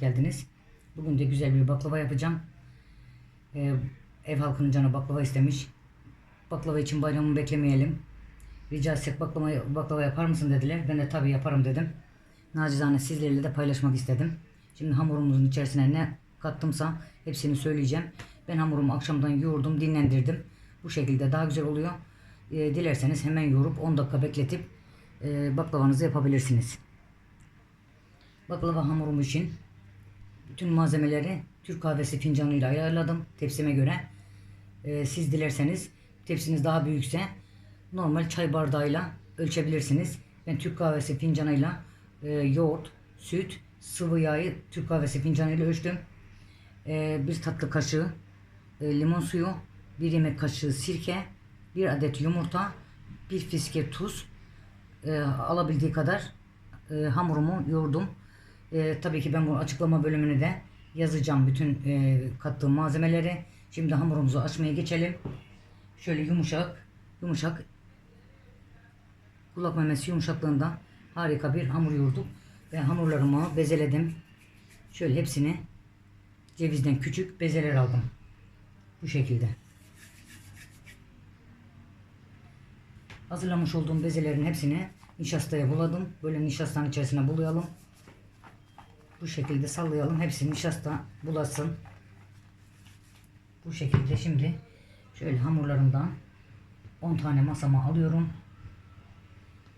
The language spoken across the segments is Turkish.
geldiniz. Bugün de güzel bir baklava yapacağım. Ee, ev halkının canı baklava istemiş. Baklava için bayramı beklemeyelim. Rica etsek baklava, baklava yapar mısın dediler. Ben de tabii yaparım dedim. Nacizane sizlerle de paylaşmak istedim. Şimdi hamurumuzun içerisine ne kattımsa hepsini söyleyeceğim. Ben hamurumu akşamdan yoğurdum, dinlendirdim. Bu şekilde daha güzel oluyor. Ee, dilerseniz hemen yoğurup 10 dakika bekletip e, baklavanızı yapabilirsiniz. Baklava hamurum için bütün malzemeleri Türk kahvesi fincanıyla ayarladım tepsime göre. Ee, siz dilerseniz tepsiniz daha büyükse normal çay bardağıyla ölçebilirsiniz. Ben Türk kahvesi fincanıyla e, yoğurt, süt, sıvı yağı Türk kahvesi fincanıyla ölçtüm. Ee, bir tatlı kaşığı e, limon suyu, bir yemek kaşığı sirke, bir adet yumurta, bir fiske tuz, e, alabildiği kadar e, hamurumu yoğurdum. E, tabii ki ben bu açıklama bölümünü de yazacağım bütün e, kattığım malzemeleri. Şimdi hamurumuzu açmaya geçelim. Şöyle yumuşak, yumuşak kulak memesi yumuşaklığında harika bir hamur yoğurduk. Ve hamurlarımı bezeledim. Şöyle hepsini cevizden küçük bezeler aldım. Bu şekilde. Hazırlamış olduğum bezelerin hepsini nişastaya buladım. Böyle nişastanın içerisine bulayalım. Bu şekilde sallayalım. Hepsi nişasta bulasın. Bu şekilde şimdi şöyle hamurlarımdan 10 tane masama alıyorum.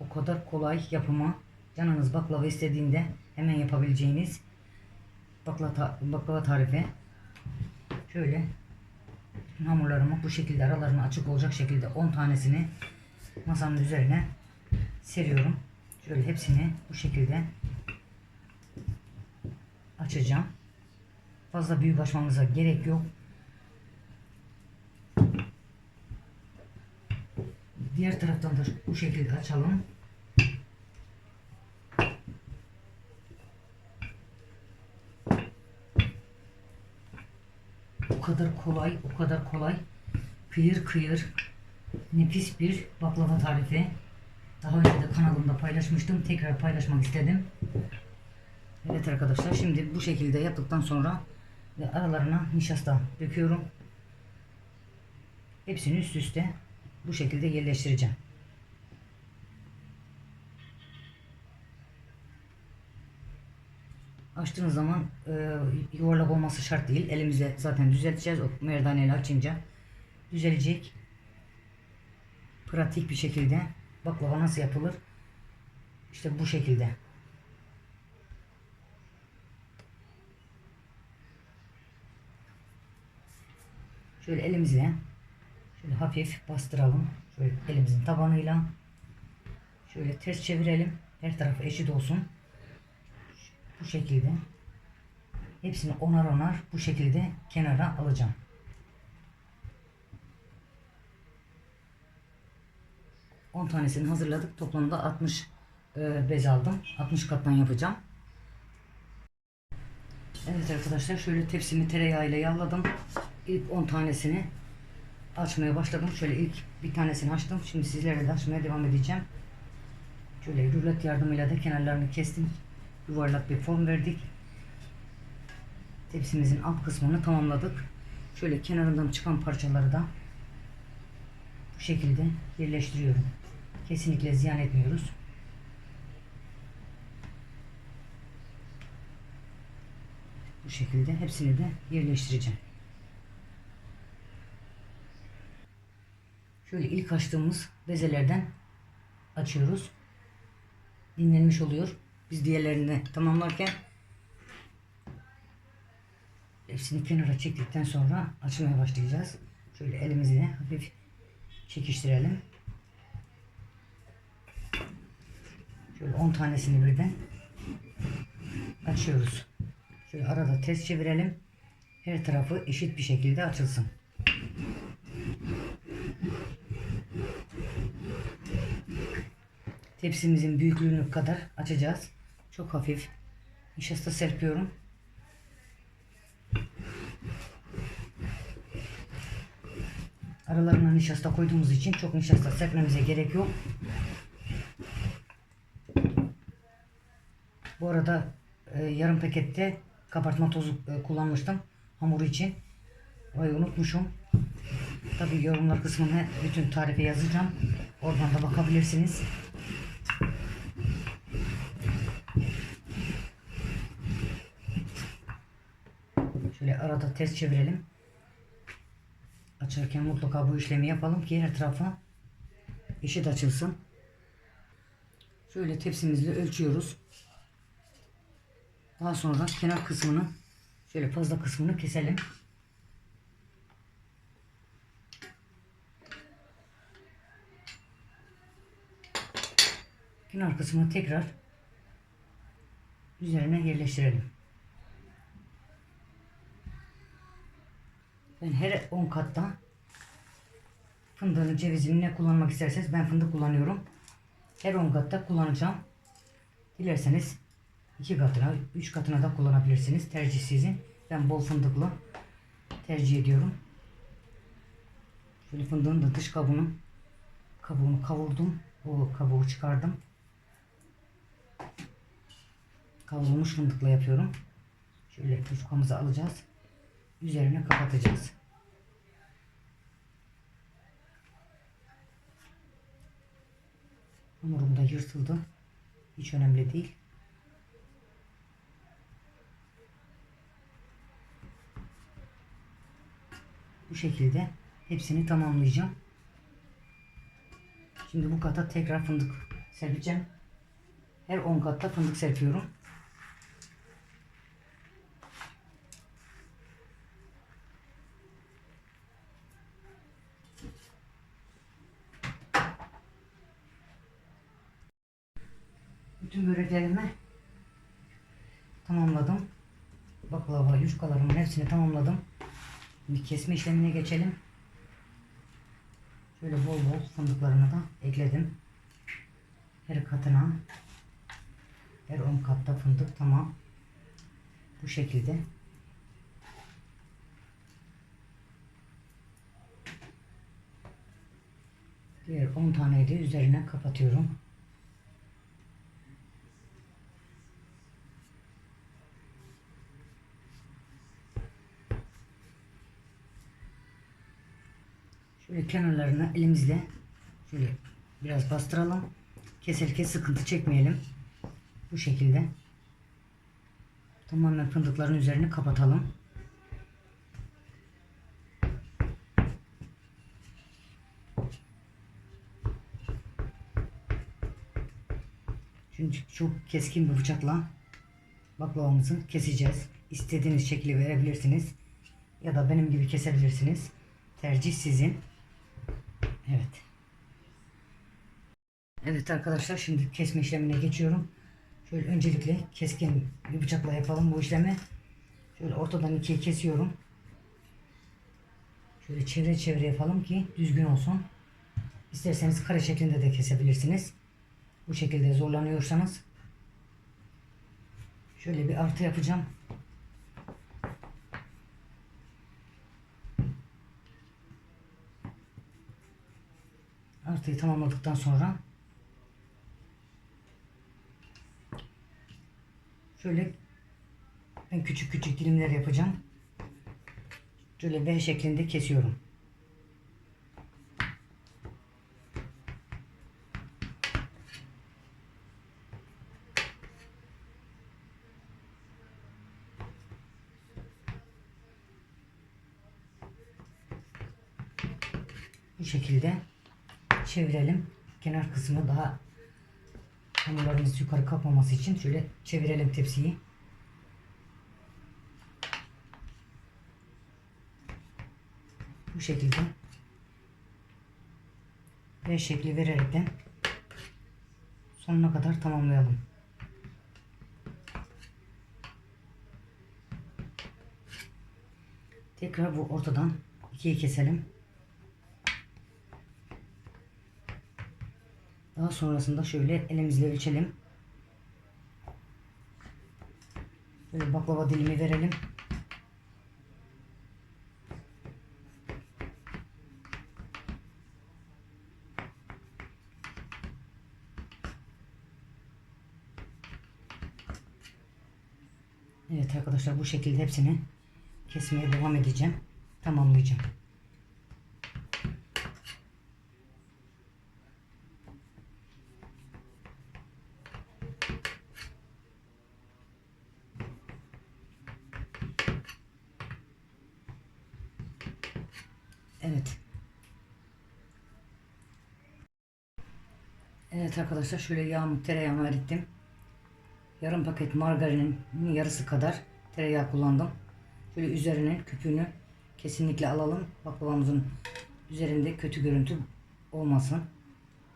O kadar kolay yapımı. Canınız baklava istediğinde hemen yapabileceğiniz baklava, baklava tarifi. Şöyle hamurlarımı bu şekilde aralarına açık olacak şekilde 10 tanesini masanın üzerine seriyorum. Şöyle hepsini bu şekilde açacağım. Fazla büyük açmamıza gerek yok. Diğer taraftan da bu şekilde açalım. O kadar kolay, o kadar kolay. Kıyır kıyır nefis bir baklava tarifi. Daha önce de kanalımda paylaşmıştım. Tekrar paylaşmak istedim. Evet arkadaşlar şimdi bu şekilde yaptıktan sonra ve aralarına nişasta döküyorum. Hepsini üst üste bu şekilde yerleştireceğim. Açtığınız zaman e, yuvarlak olması şart değil. Elimizle zaten düzelteceğiz. O merdaneyle açınca düzelecek. Pratik bir şekilde baklava nasıl yapılır? İşte bu şekilde. Şöyle elimizle şöyle hafif bastıralım. Şöyle elimizin tabanıyla şöyle ters çevirelim. Her tarafı eşit olsun. Bu şekilde hepsini onar onar bu şekilde kenara alacağım. On tanesini hazırladık. Toplamda 60 e, bez aldım. 60 kattan yapacağım. Evet arkadaşlar şöyle tepsimi tereyağıyla yağladım. İlk 10 tanesini açmaya başladım. Şöyle ilk bir tanesini açtım. Şimdi sizlerle de açmaya devam edeceğim. Şöyle rulet yardımıyla da kenarlarını kestim. Yuvarlak bir form verdik. Tepsimizin alt kısmını tamamladık. Şöyle kenarından çıkan parçaları da bu şekilde yerleştiriyorum. Kesinlikle ziyan etmiyoruz. Bu şekilde hepsini de yerleştireceğim. Şöyle ilk açtığımız bezelerden açıyoruz. Dinlenmiş oluyor. Biz diğerlerini tamamlarken hepsini kenara çektikten sonra açmaya başlayacağız. Şöyle elimizi hafif çekiştirelim. Şöyle 10 tanesini birden açıyoruz. Şöyle arada ters çevirelim. Her tarafı eşit bir şekilde açılsın. Tepsimizin büyüklüğünü kadar açacağız. Çok hafif nişasta serpiyorum. Aralarına nişasta koyduğumuz için çok nişasta serpmemize gerek yok. Bu arada e, yarım pakette kabartma tozu e, kullanmıştım hamuru için. Orayı unutmuşum. Tabi yorumlar kısmına bütün tarifi yazacağım. Oradan da bakabilirsiniz. Şöyle arada ters çevirelim. Açarken mutlaka bu işlemi yapalım ki her tarafa eşit açılsın. Şöyle tepsimizle ölçüyoruz. Daha sonra kenar kısmını şöyle fazla kısmını keselim. Kenar kısmını tekrar üzerine yerleştirelim. Ben her 10 katta fındığını, cevizini ne kullanmak isterseniz ben fındık kullanıyorum. Her 10 katta kullanacağım. Dilerseniz 2 katına, 3 katına da kullanabilirsiniz. Tercih sizin. Ben bol fındıklı tercih ediyorum. Şöyle fındığın da dış kabuğunu kabuğunu kavurdum. O kabuğu çıkardım. Kavrulmuş fındıkla yapıyorum. Şöyle yufkamızı alacağız. Üzerine kapatacağız. Hamurum da yırtıldı. Hiç önemli değil. Bu şekilde hepsini tamamlayacağım. Şimdi bu kata tekrar fındık serpeceğim. Her 10 katta fındık serpiyorum. Bütün böreklerimi tamamladım. Baklava, yufkalarımın hepsini tamamladım. Şimdi kesme işlemine geçelim. Şöyle bol bol fındıklarını da ekledim. Her katına her 10 katta fındık tamam. Bu şekilde. Diğer 10 taneyi de üzerine kapatıyorum. Şöyle kenarlarını elimizle şöyle biraz bastıralım. Keserken sıkıntı çekmeyelim. Bu şekilde. Tamamen fındıkların üzerini kapatalım. Şimdi çok keskin bir bıçakla baklavamızı keseceğiz. İstediğiniz şekli verebilirsiniz. Ya da benim gibi kesebilirsiniz. Tercih sizin. Evet. Evet arkadaşlar şimdi kesme işlemine geçiyorum. Şöyle öncelikle keskin bir bıçakla yapalım bu işlemi. Şöyle ortadan ikiye kesiyorum. Şöyle çevre çevre yapalım ki düzgün olsun. İsterseniz kare şeklinde de kesebilirsiniz. Bu şekilde zorlanıyorsanız. Şöyle bir artı yapacağım. Artıyı tamamladıktan sonra şöyle ben küçük küçük dilimler yapacağım. Şöyle V şeklinde kesiyorum. Bu şekilde çevirelim. Kenar kısmı daha hamurlarımız yukarı kalkmaması için şöyle çevirelim tepsiyi. Bu şekilde V şekli vererekten sonuna kadar tamamlayalım. Tekrar bu ortadan ikiye keselim. Daha sonrasında şöyle elimizle ölçelim. Böyle baklava dilimi verelim. Evet arkadaşlar. bu şekilde hepsini kesmeye devam edeceğim. Tamamlayacağım. Evet. Evet arkadaşlar şöyle yağımı tereyağımı erittim. Yarım paket margarinin yarısı kadar tereyağı kullandım. Şöyle üzerinin küpünü kesinlikle alalım. Baklavamızın üzerinde kötü görüntü olmasın.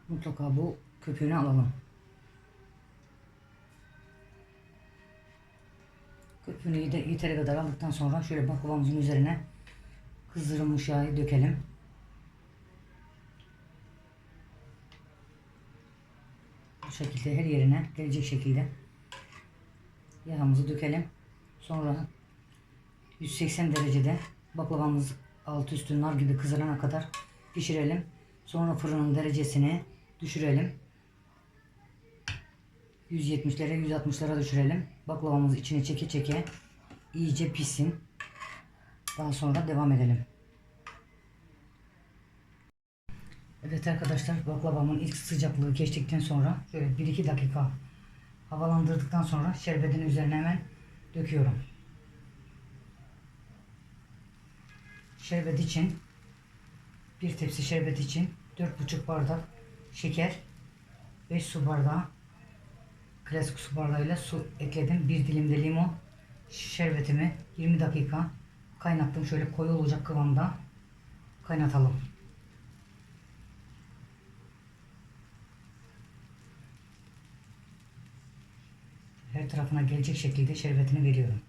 Mutlaka bu köpüğünü alalım. Köpüğünü yeteri kadar aldıktan sonra şöyle baklavamızın üzerine kızdırılmış yağı dökelim. Bu şekilde her yerine gelecek şekilde yağımızı dökelim. Sonra 180 derecede baklavamız altı üstü nar gibi kızarana kadar pişirelim. Sonra fırının derecesini düşürelim. 170'lere 160'lara düşürelim. Baklavamız içine çeke çeke iyice pişsin. Daha sonra devam edelim. Evet arkadaşlar baklavamın ilk sıcaklığı geçtikten sonra şöyle 1-2 dakika havalandırdıktan sonra şerbetin üzerine hemen döküyorum. Şerbet için bir tepsi şerbet için 4,5 bardak şeker 5 su bardağı klasik su bardağıyla su ekledim. Bir dilim de limon şerbetimi 20 dakika kaynattım. Şöyle koyu olacak kıvamda kaynatalım. Her tarafına gelecek şekilde şerbetini veriyorum.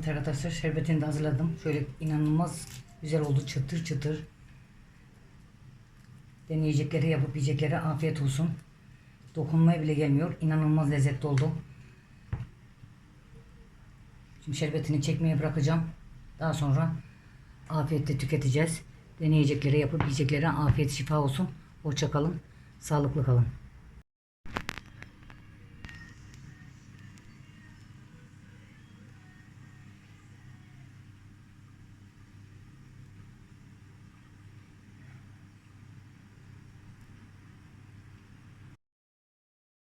Evet arkadaşlar şerbetini de hazırladım. Şöyle inanılmaz güzel oldu çıtır çıtır. Deneyecekleri yapıp yiyeceklere afiyet olsun. Dokunmaya bile gelmiyor. İnanılmaz lezzetli oldu. Şimdi şerbetini çekmeye bırakacağım. Daha sonra afiyetle tüketeceğiz. Deneyeceklere yapıp yiyeceklere afiyet şifa olsun. Hoşça kalın. Sağlıklı kalın.